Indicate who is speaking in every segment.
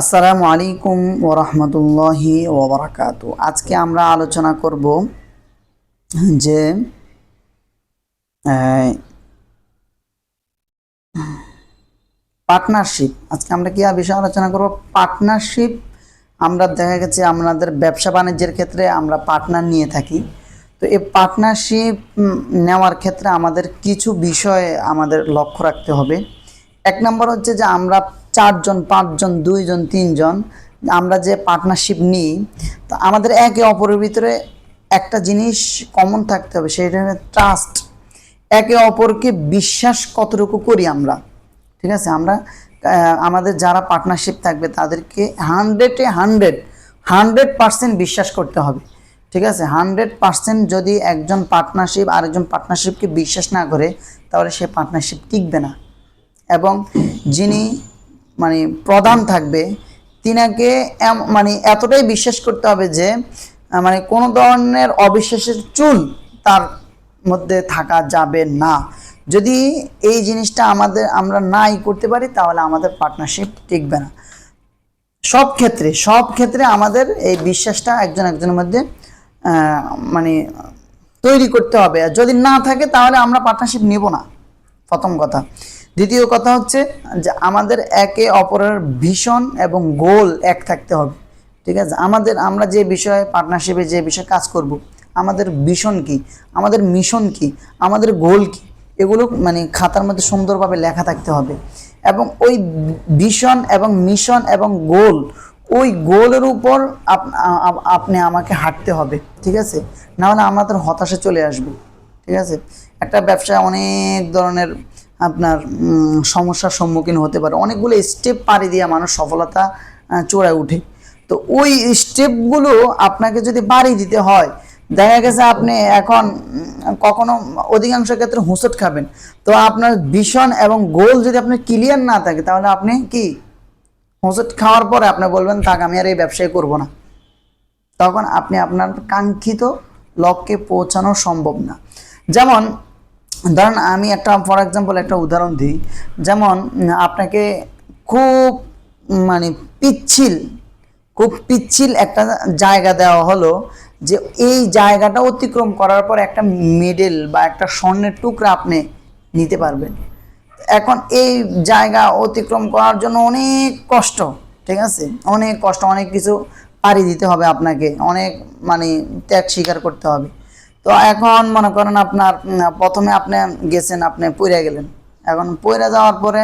Speaker 1: আসসালামু আলাইকুম ওরহমতুল্লাহি ওবরাকাত। আজকে আমরা আলোচনা করব যে পার্টনারশিপ আজকে আমরা কি বিষয়ে আলোচনা করব? পার্টনারশিপ আমরা দেখা গেছে আমাদের ব্যবসা বাণিজ্যের ক্ষেত্রে আমরা পার্টনার নিয়ে থাকি। তো এই পার্টনারশিপ নেওয়ার ক্ষেত্রে আমাদের কিছু বিষয়ে আমাদের লক্ষ্য রাখতে হবে। এক নম্বর হচ্ছে যে আমরা চারজন, পাঁচজন, দুইজন, তিনজন আমরা যে পার্টনারশিপ নিই, তো আমাদের একে অপরের ভিতরে একটা জিনিস কমন থাকতে হবে, সেটা ট্রাস্ট একে অপরকে বিশ্বাস কতটুকু করি আমরা? ঠিক আছে? আমরা আমাদের যারা পার্টনারশিপ থাকবে, তাদেরকে হান্ড্রেডে হান্ড্রেড হান্ড্রেড পার্সেন্ট বিশ্বাস করতে হবে। ঠিক আছে? হান্ড্রেড পার্সেন্ট যদি একজন পার্টনারশিপ আরেকজন পার্টনারশিপকে বিশ্বাস না করে, তাহলে সে পার্টনারশিপ টিকবে না। এবং যিনি মানে প্রধান থাকবে, তিনাকে মানে এতটাই বিশ্বাস করতে হবে যে মানে কোনো ধরনের অবিশ্বাসের চুল তার মধ্যে থাকা যাবে না। যদি এই জিনিসটা আমাদের, আমরা নাই করতে পারি, তাহলে আমাদের পার্টনারশিপ টিকবে না। সব ক্ষেত্রে সব ক্ষেত্রে আমাদের এই বিশ্বাসটা একজন একজনের মধ্যে মানে তৈরি করতে হবে। আর যদি না থাকে, তাহলে আমরা পার্টনারশিপ নেব না। প্রথম কথা। দ্বিতীয় কথা হচ্ছে যে আমাদের একে অপরের ভীষণ এবং গোল এক থাকতে হবে। ঠিক আছে? আমাদের, আমরা যে বিষয়ে পার্টনারশিপে যে বিষয়ে কাজ করব, আমাদের ভীষণ কি? আমাদের মিশন কি? আমাদের গোল কি? এগুলো মানে খাতার মধ্যে সুন্দরভাবে লেখা থাকতে হবে। এবং ওই ভিশন এবং মিশন এবং গোল ওই গোলের উপর আপ- আপনি আমাকে হাঁটতে হবে। ঠিক আছে? নাহলে আমাদের হতাশা চলে আসবে। ঠিক আছে? একটা ব্যবসায় অনেক ধরনের আপনার সমস্যার সম্মুখীন হতে পারে। অনেকগুলো স্টেপ পাড়ি দিয়ে মানুষ সফলতা চূড়ায় উঠে তো ওই স্টেপগুলো আপনাকে যদি বাড়ি দিতে হয়, দেখা গেছে আপনি এখন কখনো অধিকাংশ ক্ষেত্রে হুঁচট খাবেন। তো আপনার ভিশন এবং গোল যদি আপনার ক্লিয়ার না থাকে, তাহলে আপনি কি? হোঁচট খাওয়ার পরে আপনি বলবেন, থাক, আমি আর এই ব্যবসায় করব না। তখন আপনি আপনার কাঙ্ক্ষিত লক্ষ্যে পৌঁছানো সম্ভব না। যেমন ধরেন আমি একটা ফর এক্সাম্পল একটা উদাহরণ দিই। যেমন, আপনাকে খুব মানে পিচ্ছিল, খুব পিচ্ছিল একটা জায়গা দেওয়া হলো যে এই জায়গাটা অতিক্রম করার পর একটা মেডেল বা একটা স্বর্ণের টুকরা আপনি নিতে পারবেন। এখন এই জায়গা অতিক্রম করার জন্য অনেক কষ্ট, ঠিক আছে? অনেক কষ্ট, অনেক কিছু পাড়ি দিতে হবে আপনাকে, অনেক মানে ত্যাগ স্বীকার করতে হবে। তো এখন মনে করেন আপনার প্রথমে আপনি গেছেন, আপনি পড়ে গেলেন। এখন পড়ে যাওয়ার পরে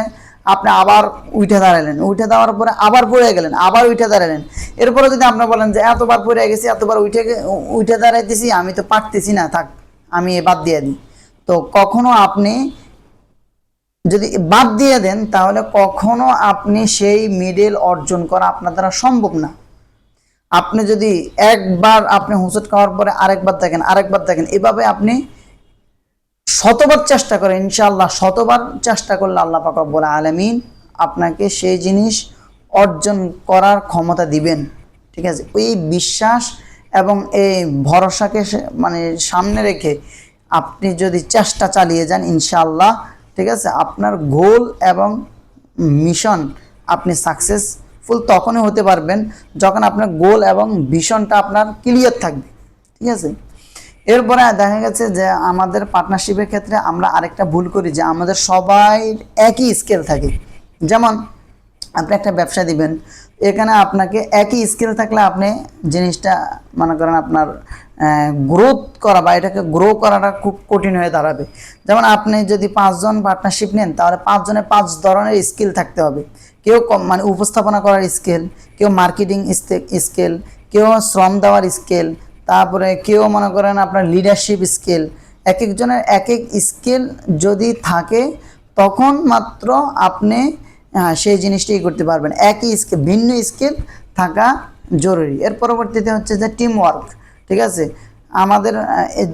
Speaker 1: আপনি আবার উঠে দাঁড়ালেন। উঠে দেওয়ার পরে আবার পড়ে গেলেন, আবার উঠে দাঁড়ালেন। এরপরে যদি আপনি বলেন যে এতবার পড়ে গেছি, এতবার উঠে উঠে দাঁড়াইতেছি, আমি তো পারতেছি না, থাক, আমি এ বাদ দিয়ে দিই। তো কখনো আপনি যদি বাদ দিয়ে দেন, তাহলে কখনো আপনি সেই মেডেল অর্জন করা আপনার দ্বারা সম্ভব না। আপনি যদি একবার আপনি হুঁচট খাওয়ার পরে আরেকবার দেখেন আরেকবার দেখেন, এভাবে আপনি শতবার চেষ্টা করেন, ইনশাআল্লাহ শতবার চেষ্টা করলে আল্লাহ পাক রব্বুল আলামিন আপনাকে সেই জিনিস অর্জন করার ক্ষমতা দিবেন। ঠিক আছে? ওই বিশ্বাস এবং এই ভরসাকে মানে সামনে রেখে আপনি যদি চেষ্টা চালিয়ে যান, ইনশাআল্লাহ, ঠিক আছে? আপনার গোল এবং মিশন আপনি সাকসেসফুল তখনই হতে পারবেন যখন আপনার গোল এবং ভিশনটা আপনার ক্লিয়ার থাকবে। ঠিক আছে? এরপরে দেখা গেছে যে আমাদের পার্টনারশিপের ক্ষেত্রে আমরা আরেকটা ভুল করি যে আমাদের সবাই একই স্কেল থাকে। যেমন আপনি একটা ব্যবসা দিবেন, এখানে আপনাকে একই স্কিল থাকলে আপনি জিনিসটা মনে করেন আপনার গ্রোথ করা বা এটাকে গ্রো করাটা খুব কঠিন হয়ে দাঁড়াবে। যেমন আপনি যদি পাঁচজন পার্টনারশিপ নেন, তাহলে পাঁচজনের পাঁচ ধরনের স্কিল থাকতে হবে। কেউ মানে উপস্থাপনা করার স্কেল, কেউ মার্কেটিং স্কেল, কেউ শ্রম দেওয়ার স্কেল, তারপরে কেউ মনে করেন আপনার লিডারশিপ স্কেল। এক একজনের এক এক স্কেল যদি থাকে, তখন মাত্র আপনি সেই জিনিসটাই করতে পারবেন। একই স্কেল ভিন্ন স্কেল থাকা জরুরি। এর পরবর্তীতে হচ্ছে যে টিম ওয়ার্ক ঠিক আছে? আমাদের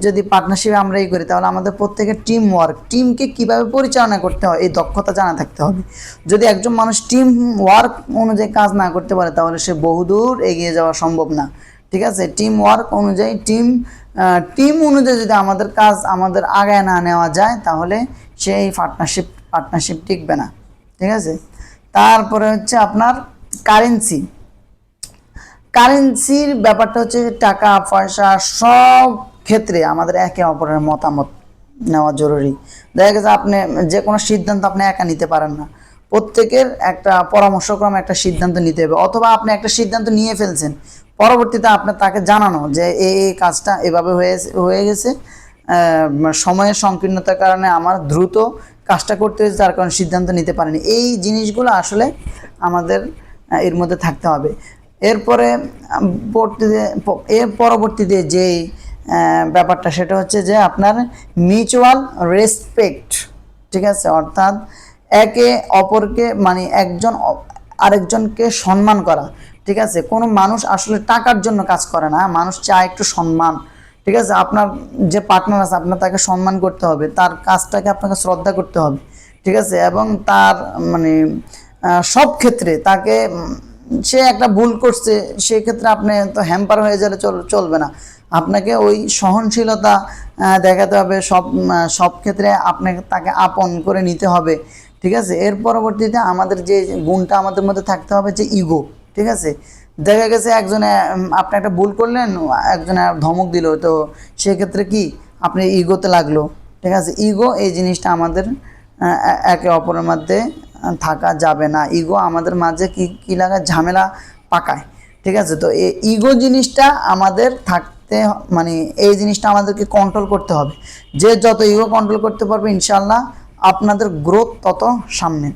Speaker 1: যদি পার্টনারশিপে আমরা এই করি, তাহলে আমাদের প্রত্যেকের টিম ওয়ার্ক টিমকে কীভাবে পরিচালনা করতে হয়, এই দক্ষতা জানা থাকতে হবে। যদি একজন মানুষ টিম ওয়ার্ক অনুযায়ী কাজ না করতে পারে, তাহলে সে বহুদূর এগিয়ে যাওয়া সম্ভব না। ঠিক আছে? টিম ওয়ার্ক অনুযায়ী টিম টিম অনুযায়ী যদি আমাদের কাজ আমাদের আগায় না নেওয়া যায়, তাহলে সেই পার্টনারশিপ পার্টনারশিপ টিকবে না। ঠিক আছে? তারপরে হচ্ছে আপনার কারেন্সি কারেন্সির ব্যাপারটা হচ্ছে টাকা, পয়সা সব ক্ষেত্রে আমাদের একে অপরের মতামত নেওয়া জরুরি। দেখা গেছে আপনি যে কোনো সিদ্ধান্ত আপনি একা নিতে পারেন না। প্রত্যেকের একটা পরামর্শক্রমে, একটা সিদ্ধান্ত নিতে হবে। অথবা আপনি একটা সিদ্ধান্ত নিয়ে ফেলছেন, পরবর্তীতে আপনার তাকে জানানো যে এই এই কাজটা এভাবে হয়ে হয়ে গেছে। সময়ের সংকীর্ণতার কারণে আমার দ্রুত কাজটা করতে হয়েছে, তার কারণে সিদ্ধান্ত নিতে পারেনি। এই জিনিসগুলো আসলে আমাদের এর মধ্যে থাকতে হবে। এরপরে পরবর্তীতে এর পরবর্তীতে যেই ব্যাপারটা সেটা হচ্ছে যে আপনার মিউচুয়াল রেসপেক্ট ঠিক আছে? অর্থাৎ একে অপরকে মানে একজন আরেকজনকে সম্মান করা, ঠিক আছে? কোনো মানুষ আসলে টাকার জন্য কাজ করে না, মানুষ চায় একটু সম্মান, ঠিক আছে? আপনার যে পার্টনার আছে, আপনার তাকে সম্মান করতে হবে, তার কাজটাকে আপনাকে শ্রদ্ধা করতে হবে, ঠিক আছে? এবং তার মানে সব ক্ষেত্রে তাকে সে একটা ভুল করছে, সেক্ষেত্রে আপনি তো হ্যাম্পার হয়ে গেলে চল, চলবে না। আপনাকে ওই সহনশীলতা দেখাতে হবে, সব সব ক্ষেত্রে আপনাকে, তাকে আপন করে নিতে হবে, ঠিক আছে? এর পরবর্তীতে আমাদের যে গুণটা আমাদের মধ্যে থাকতে হবে যে ইগো ঠিক আছে? দেখা গেছে একজনে আপনি একটা ভুল করলেন, একজনে ধমক দিল, তো সেক্ষেত্রে কি? আপনি ইগোতে লাগল, ঠিক আছে? ইগো এই জিনিসটা আমাদের একে অপরের মধ্যে থাকা যাবে না। ইগো আমাদের মাঝে কি কি লাগায়? ঝামেলা পাকায়। ঠিক আছে? তো এই ইগো জিনিসটা আমাদের থাকতে মানে এই জিনিসটা আমাদেরকে কন্ট্রোল করতে হবে। যে যত ইগো কন্ট্রোল করতে পারবে ইনশাল্লাহ আপনাদের গ্রোথ তত সামনে।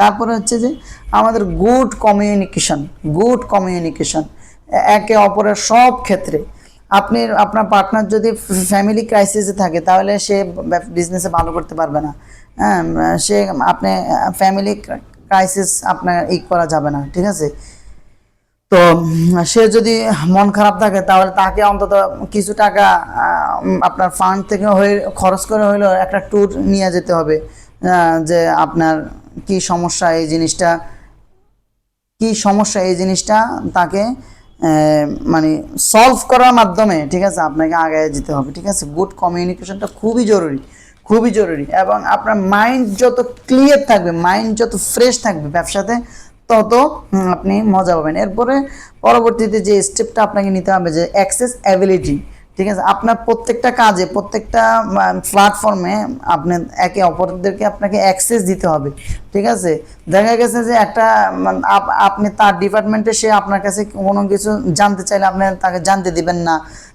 Speaker 1: তারপরে হচ্ছে যে আমাদের গুড কমিউনিকেশন গুড কমিউনিকেশন একে অপরের সব ক্ষেত্রে। আপনি, আপনার পার্টনার যদি ফ্যামিলি ক্রাইসিসে থাকে, তাহলে সে বিজনেসে ভালো করতে পারবে না। সে আপনি ফ্যামিলি ক্রাইসিস আপনার ই করা যাবে না, ঠিক আছে? তো, সে যদি মন খারাপ থাকে, তাহলে তাকে অন্তত কিছু টাকা আপনার ফান্ড থেকে হয়ে, খরচ করে হইলেও একটা ট্যুর নিয়ে যেতে হবে যে আপনার কি সমস্যা এই জিনিসটা, কি সমস্যা এই জিনিসটা তাকে মানে সলভ করার মাধ্যমে, ঠিক আছে, আপনাকে আগে যেতে হবে, ঠিক আছে? গুড কমিউনিকেশনটা খুবই জরুরি। খুবই জরুরি। এবং আপনার মাইন্ড যত ক্লিয়ার থাকবে মাইন্ড যত ফ্রেশ থাকবে ব্যবসাতে, তত আপনি মজা পাবেন। এরপরে পরবর্তীতে যে স্টেপটা আপনাকে নিতে হবে যে অ্যাক্সেস অ্যাবিলিটি ঠিক আছে? আপনার প্রত্যেকটা কাজে, প্রত্যেকটা প্ল্যাটফর্মে আপনি একে অপরদেরকে আপনাকে অ্যাক্সেস দিতে হবে। ঠিক আছে? দেখা গেছে যে একটা আপ- আপনি তার ডিপার্টমেন্টে সে আপনার কাছে কোনো কিছু জানতে চাইলে আপনি তাকে জানতে দিবেন না।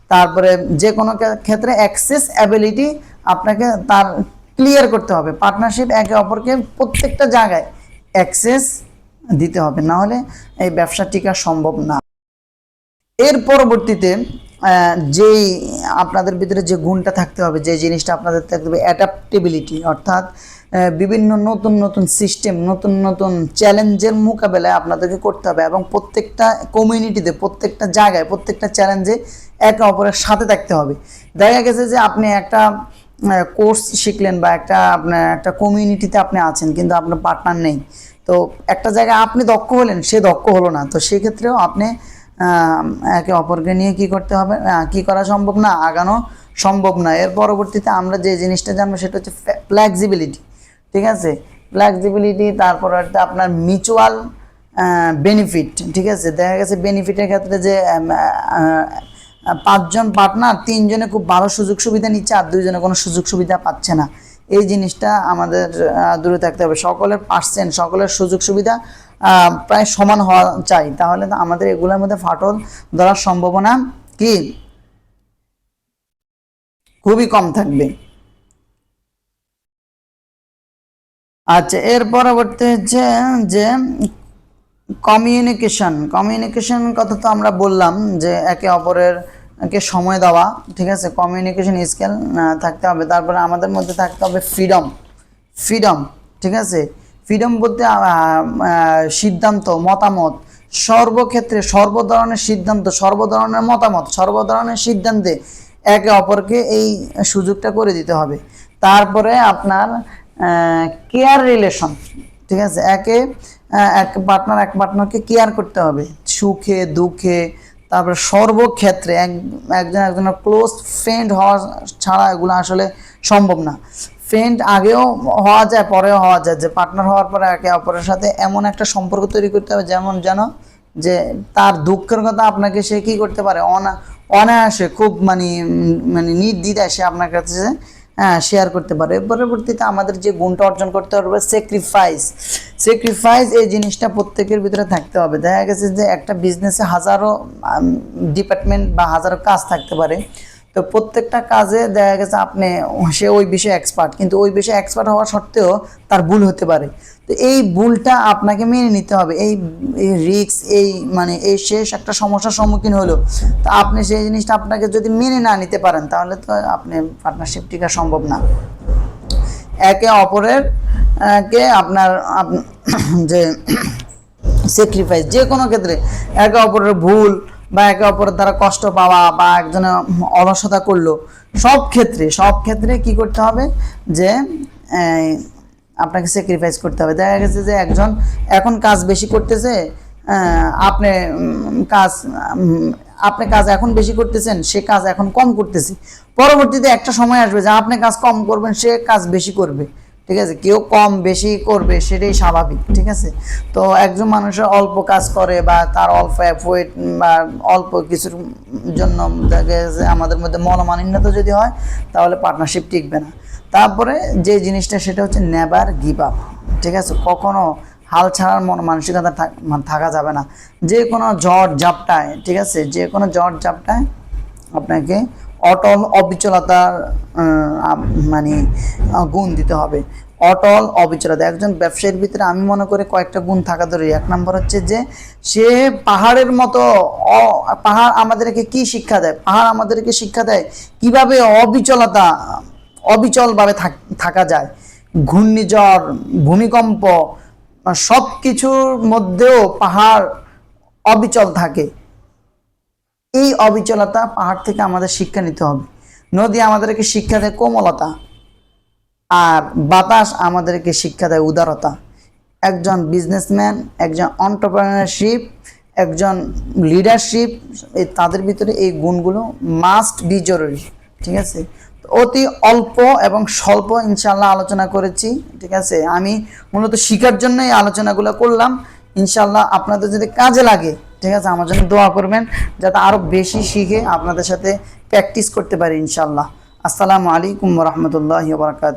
Speaker 1: তারপরে যে কোনো ক্ষেত্রে অ্যাক্সেস অ্যাবিলিটি আপনাকে তার ক্লিয়ার করতে হবে। পার্টনারশিপ একে অপরকে প্রত্যেকটা জায়গায় অ্যাক্সেস দিতে হবে। না হলে এই ব্যবসা টিকা সম্ভব না। এর পরবর্তীতে যেই আপনাদের ভিতরে যে গুণটা থাকতে হবে, যে জিনিসটা আপনাদের থাকতে হবে অ্যাডাপ্টেবিলিটি অর্থাৎ বিভিন্ন নতুন নতুন সিস্টেম নতুন নতুন চ্যালেঞ্জের মোকাবেলায় আপনাদেরকে করতে হবে এবং প্রত্যেকটা কমিউনিটিতে প্রত্যেকটা জায়গায়, প্রত্যেকটা চ্যালেঞ্জে একে অপরের সাথে থাকতে হবে। দেখা গেছে যে আপনি একটা কোর্স শিখলেন বা একটা আপনার একটা কমিউনিটিতে আপনি আছেন, কিন্তু আপনার পার্টনার নেই। তো একটা জায়গায় আপনি দক্ষ হলেন, সে দক্ষ হলো না। তো সেক্ষেত্রেও আপনি একে অপরকে নিয়ে কি করতে হবে? কি করা সম্ভব না, আগানো সম্ভব না। এর পরবর্তীতে আমরা যে জিনিসটা জানব সেটা হচ্ছে ফ্লেক্সিবিলিটি ঠিক আছে? ফ্লেক্সিবিলিটি তারপর একটা আপনার মিউচুয়াল বেনিফিট ঠিক আছে? দেখা গেছে বেনিফিটের ক্ষেত্রে যে পাঁচজন পার্টনার তিনজনে খুব ভালো সুযোগ সুবিধা নিচ্ছে আর দুইজনে কোনো সুযোগ সুবিধা পাচ্ছে না। এই জিনিসটা আমাদের দূরে থাকতে হবে। সকলের পার্সেন্ট সকলের সুযোগ সুবিধা প্রায় সমান হওয়া চাই। তাহলে আমাদের এগুলোর মধ্যে ফাটল ধরার সম্ভাবনা কি? খুবই কম থাকবে। আচ্ছা এর পরবর্তী হচ্ছে যে কমিউনিকেশন কমিউনিকেশন কথা তো আমরা বললাম যে একে অপরের কে সময় দেওয়া, ঠিক আছে? কমিউনিকেশন স্কিল থাকতে হবে। তারপরে আমাদের মধ্যে থাকতে হবে ফ্রিডম ফ্রিডম ঠিক আছে? ফ্রিডম বলতে সিদ্ধান্ত, মতামত, সর্বক্ষেত্রে সর্ব ধরনের সিদ্ধান্ত সর্ব ধরনের মতামত সর্ব ধরনের সিদ্ধান্তে একে অপরকে এই সুযোগটা করে দিতে হবে। তারপরে আপনার কেয়ার রিলেশন ঠিক আছে? একে এক পার্টনার এক পার্টনারকে কেয়ার করতে হবে। সুখে, দুঃখে, তারপরে সর্বক্ষেত্রে এক, একজন, একজনের ক্লোজ ফ্রেন্ড হওয়া ছাড়া এগুলো আসলে সম্ভব না। ফ্রেন্ড আগেও হওয়া যায়, পরেও হওয়া যায়, যে পার্টনার হওয়ার পরে একে অপরের সাথে এমন একটা সম্পর্ক তৈরি করতে হবে, যেমন যেন যে তার দুঃখের কথা আপনাকে সে কি করতে পারে? অনা, অনায়াসে খুব মানে মানে নির্দ্বিধায় সে আপনার কাছে হ্যাঁ শেয়ার করতে পারে। পরবর্তীতে আমাদের যে গুণটা অর্জন করতে হবে স্যাক্রিফাইস স্যাক্রিফাইস এই জিনিসটা প্রত্যেকের ভিতরে থাকতে হবে। দেখা গেছে যে একটা বিজনেসে হাজারো ডিপার্টমেন্ট বা হাজারো কাজ থাকতে পারে। তো প্রত্যেকটা কাজে দেখা গেছে আপনি সে ওই বিষয়ে এক্সপার্ট কিন্তু ওই বিষয়ে এক্সপার্ট হওয়া সত্ত্বেও তার ভুল হতে পারে। তো এই ভুলটা আপনাকে মেনে নিতে হবে। এই এই রিক্স এই মানে এই শেষ একটা সমস্যার সম্মুখীন হলো। তো আপনি সেই জিনিসটা আপনাকে যদি মেনে না নিতে পারেন, তাহলে তো আপনি পার্টনারশিপ টিকা সম্ভব না। একে অপরের কে আপনার, আপ- যে স্যাক্রিফাইস যে কোনো ক্ষেত্রে একে অপরের ভুল বা একে অপরের দ্বারা কষ্ট পাওয়া বা একজনে অলসতা করল, সব ক্ষেত্রে সব ক্ষেত্রে কি করতে হবে? যে আপনাকে স্যাক্রিফাইস করতে হবে। দেখা গেছে যে একজন এখন কাজ বেশি করতেছে আপনি কাজ আপনি কাজ এখন বেশি করতেছেন, সে কাজ এখন কম করতেছে। পরবর্তীতে একটা সময় আসবে যে আপনি কাজ কম করবেন, সে কাজ বেশি করবে। ঠিক আছে? কেউ কম, বেশি করবে সেটাই স্বাভাবিক, ঠিক আছে? তো একজন মানুষের অল্প কাজ করে বা তার অল্প অ্যাফোয়েট বা অল্প কিছুর জন্য আমাদের মধ্যে মনোমালিন্যতা যদি হয়, তাহলে পার্টনারশিপ টিকবে না। তারপরে যে জিনিসটা সেটা হচ্ছে নেভার গিভ আপ ঠিক আছে? কখনো হাল ছাড়ার মন মানসিকতা মানে থাকা যাবে না। যে কোনো ঝড় ঝাপটায়, ঠিক আছে? যে কোনো ঝড় ঝাপটায় আপনাকে অটল অবিচলতার মানে গুণ দিতে হবে। অটল অবিচলতা। একজন ব্যবসায়ীর ভিতরে আমি মনে করি কয়েকটা গুণ থাকা ধরে এক নম্বর হচ্ছে যে, সে পাহাড়ের মতো পাহাড় আমাদেরকে কি শিক্ষা দেয়? পাহাড় আমাদেরকে শিক্ষা দেয় কীভাবে অবিচলতা, অবিচলভাবে থাকা যায়। ঘূর্ণিঝড়, ভূমিকম্প সব কিছুর মধ্যেও পাহাড় অবিচল থাকে। এই অবিচলতা পাহাড় থেকে আমাদের শিক্ষা নিতে হবে। নদী আমাদেরকে শিক্ষা দেয় কোমলতা আর বাতাস আমাদেরকে শিক্ষা দেয় উদারতা। একজন বিজনেসম্যান একজন অন্টারপ্রেনারশিপ একজন লিডারশিপ তাদের ভিতরে এই গুণগুলো মাস্ট বি জরুরি, ঠিক আছে? অতি অল্প এবং স্বল্প ইনশাল্লাহ আলোচনা করেছি, ঠিক আছে? আমি মূলত শিখার জন্যই আলোচনাগুলো করলাম। ইনশাল্লাহ আপনাদের যদি কাজে লাগে ঠিক আছে, আমার জন্য দোয়া করবেন যাতে আরও বেশি শিখে আপনাদের সাথে প্র্যাকটিস করতে পারি ইনশাল্লাহ আসসালামু আলাইকুম রহমতুল্লাহ বারকাত